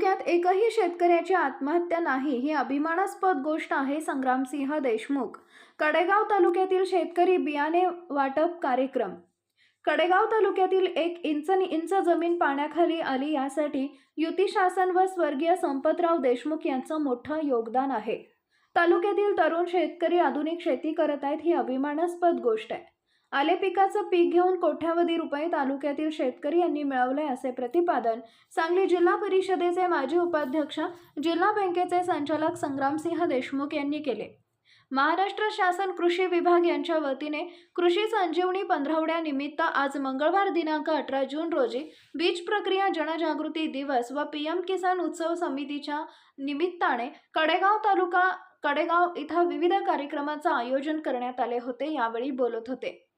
तालुक्यात एकही शेतकऱ्याची आत्महत्या नाही ही अभिमानास्पद गोष्ट आहे संग्रामसिंह देशमुख. कडेगाव तालुक्यातील शेतकरी बियाणे वाटप कार्यक्रम. कडेगाव तालुक्यातील एक इंच इंच जमीन पाण्याखाली आली यासाठी युती शासन व स्वर्गीय संपतराव देशमुख यांचं मोठं योगदान आहे. तालुक्यातील तरुण शेतकरी आधुनिक शेती करत आहेत ही अभिमानास्पद गोष्ट आहे. आले पिकाचं पीक घेऊन कोट्यावधी रुपये तालुक्यातील शेतकरी यांनी मिळवले असे प्रतिपादन सांगली जिल्हा परिषदेचे माजी उपाध्यक्ष जिल्हा बँकेचे संचालक संग्रामसिंह देशमुख यांनी केले. महाराष्ट्र शासन कृषी विभाग यांच्या वतीने कृषी संजीवनी पंधरवड्यानिमित्त आज मंगळवार दिनांक अठरा जून रोजी बीज प्रक्रिया जनजागृती दिवस व पी एम किसान उत्सव समितीच्या निमित्ताने कडेगाव तालुका कडेगाव इथं विविध कार्यक्रमाचं आयोजन करण्यात आले होते यावेळी बोलत होते.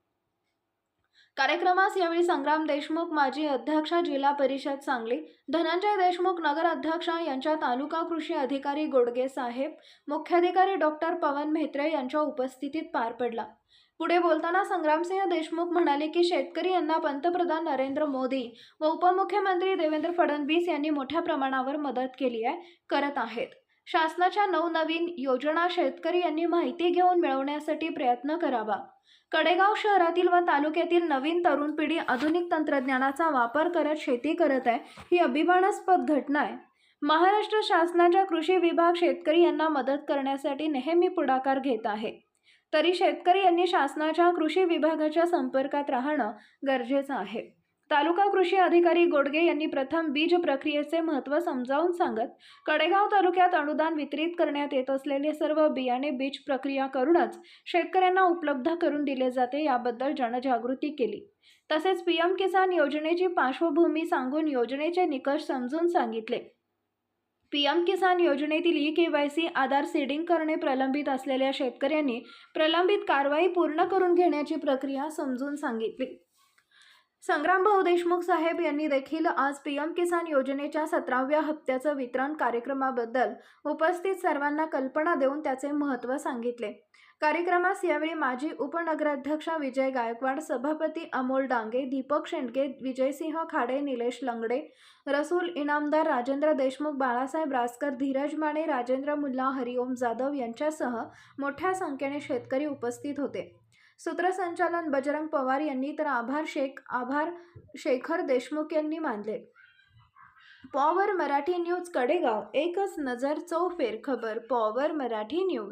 कार्यक्रमास यावेळी संग्राम देशमुख माजी अध्यक्ष जिल्हा परिषद सांगली धनंजय देशमुख नगर अध्यक्ष यांच्या तालुका कृषी अधिकारी गोडगे साहेब मुख्याधिकारी डॉक्टर पवन म्हेत्रे यांच्या उपस्थितीत पार पडला. पुढे बोलताना संग्रामसिंह देशमुख म्हणाले की शेतकरी यांना पंतप्रधान नरेंद्र मोदी व उपमुख्यमंत्री देवेंद्र फडणवीस यांनी मोठ्या प्रमाणावर मदत केली आहे करत आहेत. शासनाच्या नवनवीन योजना शेतकरी यांनी माहिती घेऊन मिळवण्यासाठी प्रयत्न करावा. कडेगाव शहरातील व तालुक्यातील नवीन तरुण पिढी आधुनिक तंत्रज्ञानाचा वापर करत शेती करत आहे ही अभिमानास्पद घटना आहे. महाराष्ट्र शासनाच्या कृषी विभाग शेतकरी यांना मदत करण्यासाठी नेहमी पुढाकार घेत आहे. तरी शेतकरी यांनी शासनाच्या कृषी विभागाच्या संपर्कात राहणं गरजेचं आहे. तालुका कृषी अधिकारी गोडगे यांनी प्रथम बीज प्रक्रियेचे महत्त्व समजावून सांगत कडेगाव तालुक्यात अनुदान वितरित करण्यात येत असलेले सर्व बियाणे बीज प्रक्रिया करूनच शेतकऱ्यांना उपलब्ध करून दिले जाते याबद्दल जनजागृती केली. तसेच पीएम किसान योजनेची पार्श्वभूमी सांगून योजनेचे निकष समजून सांगितले. पीएम किसान योजनेतील E K Y C Aadhaar seeding करणे प्रलंबित असलेल्या शेतकऱ्यांनी प्रलंबित कारवाई पूर्ण करून घेण्याची प्रक्रिया समजून सांगितली. संग्रामभाऊ देशमुख साहेब यांनी देखील आज पी एम किसान योजनेच्या सतराव्या हप्त्याचं वितरण कार्यक्रमाबद्दल उपस्थित सर्वांना कल्पना देऊन त्याचे महत्त्व सांगितले. कार्यक्रमास यावेळी माजी उपनगराध्यक्ष विजय गायकवाड सभापती अमोल डांगे दीपक शेंडगे विजयसिंह खाडे निलेश लंगडे रसूल इनामदार राजेंद्र देशमुख बाळासाहेब रासकर धीरज माने राजेंद्र मुल्ला हरिओम जाधव यांच्यासह मोठ्या संख्येने शेतकरी उपस्थित होते. सूत्रसंचालन बजरंग पवार यांनी तर आभार शेख आभार शेखर देशमुख यांनी मानले. Power Marathi news Kadegaon. एकच नजर चौफेर खबर. Power Marathi news.